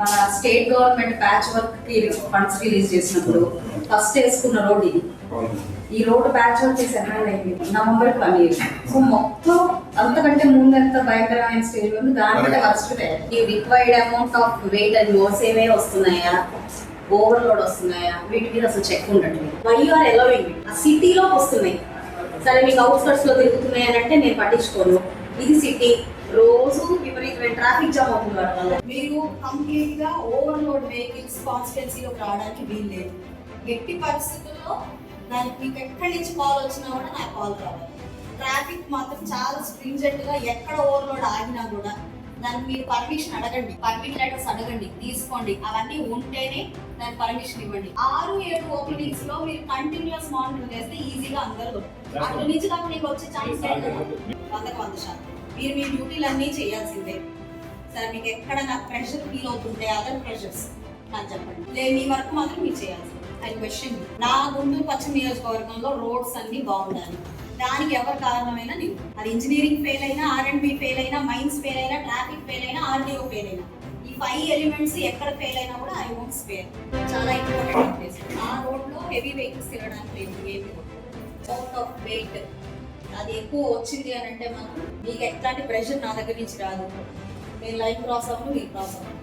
మన state government patch వర్క్కి funds release చేసినప్పుడు ఫస్ట్ వేసుకున్న రోడ్ ఇది. ఈ రోడ్ ప్యాచ్ వర్క్ చేసి ఎన్నాళ్ళు అయింది? నవంబర్ ఇయర్ సో మొత్తం అంతకంటే ముందు ఎంత భయంకరమైన స్టేజ్ ఉంది దానికంటే వర్స్ట్ ఈ required amount of weight and loads ఏమే వస్తున్నాయా? ఓవర్లోడ్ వస్తున్నాయా? వీటి మీద అసలు చెక్ ఉండట్లేదు వై ఆర్ ఎలవింగ్ ఆ సిటీలో వస్తున్నాయి. సరే మీకు అవుట్స్కట్స్లో తిరుగుతున్నాయి అని అంటే నేను పట్టించుకోను. ఇది సిటీ రోజు విపరీతమైన ట్రాఫిక్ జామ్ అవుతుంది వాటి వల్ల. మీరు కంప్లీట్గా ఓవర్లోడ్ వెహికల్స్ కాన్స్టిట్యున్సీలోకి రావడానికి వీలు లేదు. ఎట్టి పరిస్థితుల్లో దానికి మీకు ఎక్కడి నుంచి కాల్ వచ్చినా కూడా నాకు కాల్ రావాలి. ట్రాఫిక్ మాత్రం చాలా స్ట్రింజెంట్గా ఎక్కడ ఓవర్లోడ్ ఆగినా కూడా దానికి మీరు పర్మిషన్ అడగండి. పర్మిట్ లెటర్స్ అడగండి. తీసుకోండి. అవన్నీ ఉంటేనే దానికి పర్మిషన్ ఇవ్వండి. ఆరు ఏడు ఓపెనింగ్స్లో మీరు కంటిన్యూస్ మానిటర్ చేస్తే ఈజీగా అందరూ అటు నుంచి నాకు మీకు వచ్చే ఛాన్స్ లేదు వందకు వంద శాతం. మీరు మీ డ్యూటీలు అన్నీ చేయాల్సిందే. సరే మీకు ఎక్కడ నాకు ప్రెషర్ ఫీల్ అవుతుంటే అదర్ ప్రెషర్స్ నాకు చెప్పండి. లేదు మీ వర్క్ మాత్రం మీరు చేయాల్సిందే. ఐ క్వశ్చన్ నా గుంటూరు పశ్చిమ నియోజకవర్గంలో రోడ్స్ అన్ని బాగుండాలి. దానికి ఎవరు కారణమైనా నేను అది ఇంజనీరింగ్ ఫెయిల్ అయినా ఆర్ అండ్ బి ఫెయిల్ అయినా మైన్స్ ఫెయిల్ అయినా ట్రాఫిక్ ఫెయిల్ అయినా ఆర్డీఓ ఫెయిల్ అయినా. ఈ ఫైవ్ ఎలిమెంట్స్ ఎక్కడ ఫెయిల్ అయినా కూడా ఐ వోంట్ స్పేర్ చాలా ఇంపార్టెంట్ ప్లేస్ ఆ రోడ్లో హెవీ వెహికల్స్ తిరగడానికి లేదు ఏమి అవుట్ ఆఫ్ వెయిట్ అది ఎక్కువ వచ్చింది అని అంటే మాకు మీకు ఎట్లాంటి ప్రెషర్ నా దగ్గర నుంచి రాదు. మీరు లైఫ్ క్రాస్ అవ్వను మీరు క్రాస్ అవ్వను.